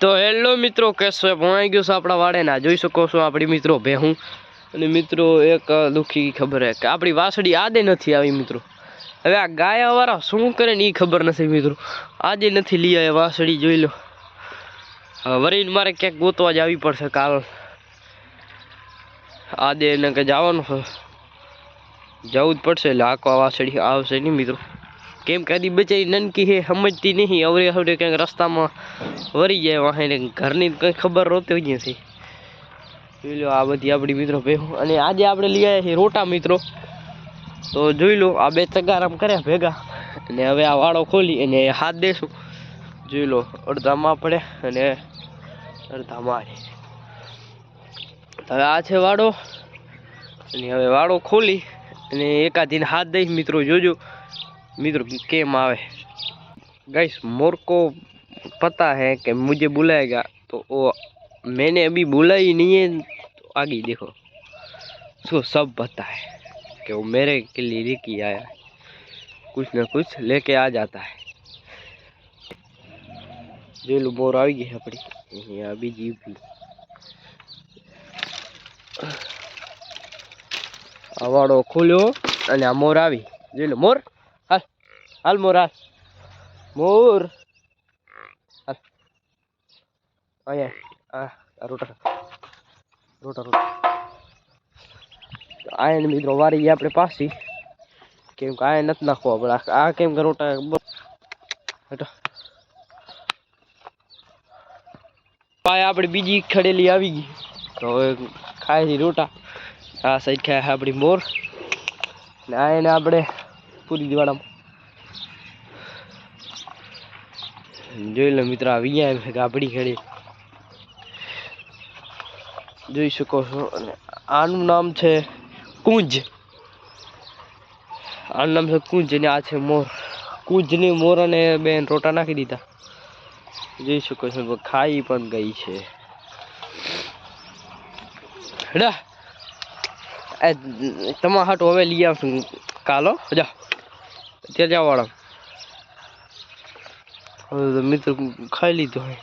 તો હેલો મિત્રો, કેસો ભણાઈ ગયો છે આપણા વાડે ના જોઈ શકો છો આપણી મિત્રો ભેહું. અને મિત્રો, એક દુઃખી ખબર હે કે આપણી વાસળી આદે નથી આવી મિત્રો. હવે આ ગાયાવાળા શું કરે ને એ ખબર નથી મિત્રો. આજે નથી લઈ આવ્યા વાસળી, જોઈ લો. વરીને મારે ક્યાંક ગોતવા જ આવી પડશે કાલ. આદે એને કે જવાનું છે? જવું જ પડશે એટલે આખો વાસળી આવશે નહીં મિત્રો. કેમ કે આદી નનકી હે સમજતી નહીં. અવરે અવરે ક્યાંક રસ્તામાં વરી જાય વાહે ઘરની કંઈ ખબર રોતી જ છે. જોઈ લો આ બધી આપણી મિત્રો ભેગું. અને આજે આપણે લઈ આવ્યા છીએ રોટા મિત્રો. તો જોઈ લો આ બે ચગારામ કર્યા ભેગા. અને હવે આ વાળો ખોલી અને હાથ દેશું. જોઈ લો અડધામાં પડે અને અડધામાં મારે હવે આ છે વાડો. અને હવે વાડો ખોલી અને એકાદીને હાથ દઈશ મિત્રો, જોજો. મિત્રો કેમ આવે गाइस मोर को पता है कि मुझे बुलाएगा तो वो मैंने अभी बुला ही नहीं है तो आगे देखो उसको सब पता है कि वो मेरे के लिए लेके आया है कुछ ना कुछ लेके आ जाता है જોઈ લો મોર આવી ગઈ છે આપણી અહીંયા બીજી બી આ વાળો ખોલ્યો અને આ મોર આવી જોઈ લો મોર હાલ મોર મોર અહીંયા રોટા રોટા રોટા આયન મિત્રો વારી ગયા આપણે પાછી કેમ કે આયન નથી નાખવા આપણે આ- કેમ કે રોટા હટો પાય આપણે બીજી ખડેલી આવી ગઈ તો હવે ખાય છે રોટા આ સાઈડ ખાય આપણી મોર ને આ એને આપણે પૂરી દિવાળામાં જોઈ લો મિત્રો, આવી ગયા એમ છે ખેડી જોઈ શકો છો. અને આનું નામ છે કુંજ. આનું નામ છે કુંજ અને આ છે મોર. કુંજની મોર અને બેન રોટા નાખી દીધા. જોઈ શકો છો ખાઈ પણ ગઈ છે. હેડા. તમારા હાટ હવે લઈ આવશું. કાલો, જા. ત્યાં જવાળા હવે તો મિત્રો ખાઈ લીધું હોય.